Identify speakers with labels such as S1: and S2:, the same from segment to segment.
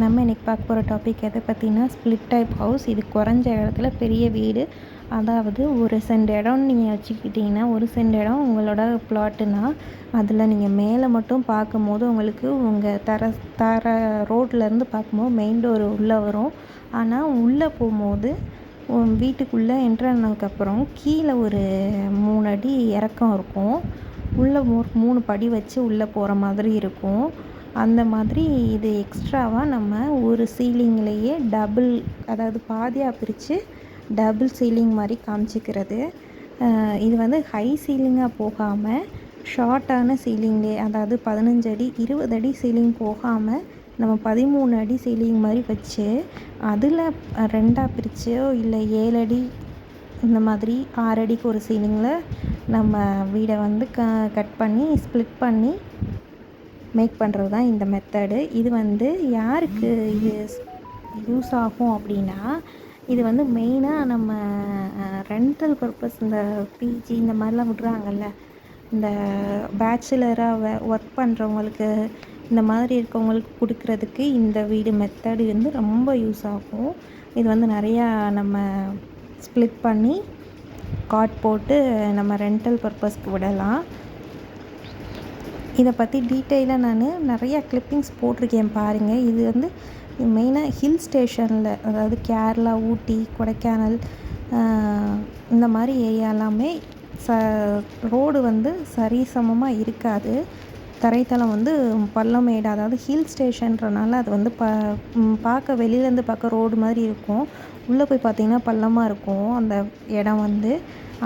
S1: நம்ம இன்றைக்கி பார்க்க போகிற டாபிக் எதை பற்றினா ஸ்ப்ளிட் டைப் ஹவுஸ் இது குறைஞ்ச இடத்துல பெரிய வீடு. அதாவது ஒரு சென்ட் இடம்னு நீங்கள் வச்சுக்கிட்டிங்கன்னா ஒரு சென்ட் இடம் உங்களோட பிளாட்டுனா அதில் நீங்கள் மேலே மட்டும் பார்க்கும்போது உங்களுக்கு உங்கள் தர தர ரோட்லேருந்து பார்க்கும்போது மெயின் டோர் உள்ளே வரும். ஆனால் உள்ளே போகும்போது வீட்டுக்குள்ளே என்ட்ரானதுக்கப்புறம் கீழே ஒரு மூணு அடி இறக்கம் இருக்கும். உள்ளே மூணு படி வச்சு உள்ளே போகிற மாதிரி இருக்கும். அந்த மாதிரி இது எக்ஸ்ட்ராவாக நம்ம ஒரு சீலிங்லேயே டபுள் அதாவது பாதியாக பிரித்து டபுள் சீலிங் மாதிரி காமிச்சிக்கிறது. இது வந்து ஹை சீலிங்காக போகாமல் ஷார்ட்டான சீலிங்லே அதாவது பதினஞ்சு அடி இருபது அடி சீலிங் போகாமல் நம்ம பதிமூணு அடி சீலிங் மாதிரி வச்சு அதில் ரெண்டாக பிரிச்சோ இல்லை ஏழு அடி இந்த மாதிரி ஆறு அடிக்கு ஒரு சீலிங்கில் நம்ம வீடை வந்து க கட் பண்ணி ஸ்ப்ளிட் பண்ணி மேக் பண்ணுறது தான் இந்த மெத்தடு இது வந்து யாருக்கு இது யூஸ் ஆகும் அப்படின்னா இது வந்து மெயினாக நம்ம ரெண்டல் பர்பஸ் இந்த பிஜி இந்த மாதிரிலாம் விட்றாங்கல்ல. இந்த பேச்சுலராக ஒர்க் பண்ணுறவங்களுக்கு இந்த மாதிரி இருக்கவங்களுக்கு கொடுக்குறதுக்கு இந்த வீடு மெத்தடு வந்து ரொம்ப யூஸ் ஆகும். இது வந்து நிறையா நம்ம ஸ்ப்ளிட் பண்ணி காட் போட்டு நம்ம ரெண்டல் பர்பஸ்க்கு விடலாம். இதை பற்றி டீட்டெயிலாக நான் நிறையா கிளிப்பிங்ஸ் போட்டிருக்கேன் பாருங்கள் இது வந்து மெயினாக ஹில் ஸ்டேஷனில் அதாவது கேரளா ஊட்டி கொடைக்கானல் இந்த மாதிரி ஏரியாலாமே ச ரோடு வந்து சரிசமமாக இருக்காது. தரைத்தளம் வந்து பள்ளமேடு அதாவது ஹில் ஸ்டேஷன்றனால அது வந்து ப பார்க்க வெளியிலேருந்து பார்க்க ரோடு மாதிரி இருக்கும். உள்ளே போய் பார்த்திங்கன்னா பள்ளமாக இருக்கும் அந்த இடம் வந்து.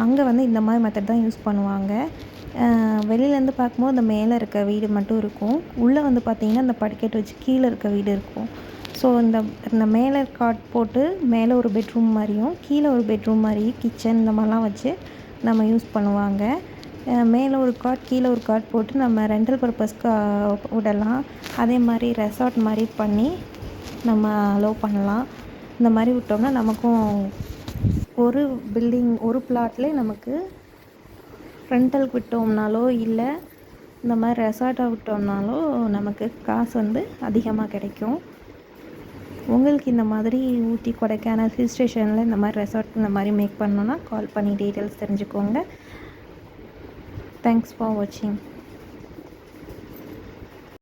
S1: அங்கே வந்து இந்த மாதிரி மெத்தட் தான் யூஸ் பண்ணுவாங்க. வெளியிலேருந்து பார்க்கும்போது அந்த மேலே இருக்க வீடு மட்டும் இருக்கும். உள்ளே வந்து பார்த்திங்கன்னா அந்த படிக்கட்டு வச்சு கீழே இருக்க வீடு இருக்கும். ஸோ இந்த இந்த மேலே காட் போட்டு மேலே ஒரு பெட்ரூம் மாதிரியும் கீழே ஒரு பெட்ரூம் மாதிரி கிச்சன் இந்த மாதிரிலாம் வச்சு நம்ம யூஸ் பண்ணுவாங்க. மேலே ஒரு காட் கீழே ஒரு காட் போட்டு நம்ம ரெண்டல் பர்பஸ்க்கு விடலாம். அதே மாதிரி ரெசார்ட் மாதிரி பண்ணி நம்ம அலோவ் பண்ணலாம். இந்த மாதிரி விட்டோம்னா நமக்கும் ஒரு பில்டிங் ஒரு பிளாட்லேயே நமக்கு ரெண்டலுக்கு விட்டோம்னாலோ இல்லை இந்த மாதிரி ரெசார்ட்டாக விட்டோம்னாலோ நமக்கு காசு வந்து அதிகமாக கிடைக்கும். உங்களுக்கு இந்த மாதிரி ஊட்டி கொடைக்கானல் ஹில் ஸ்டேஷனில் இந்த மாதிரி ரெசார்ட் இந்த மாதிரி மேக் பண்ணோன்னா கால் பண்ணி டீட்டெயில்ஸ் தெரிஞ்சுக்கோங்க. தேங்க்ஸ் ஃபார் வாட்சிங்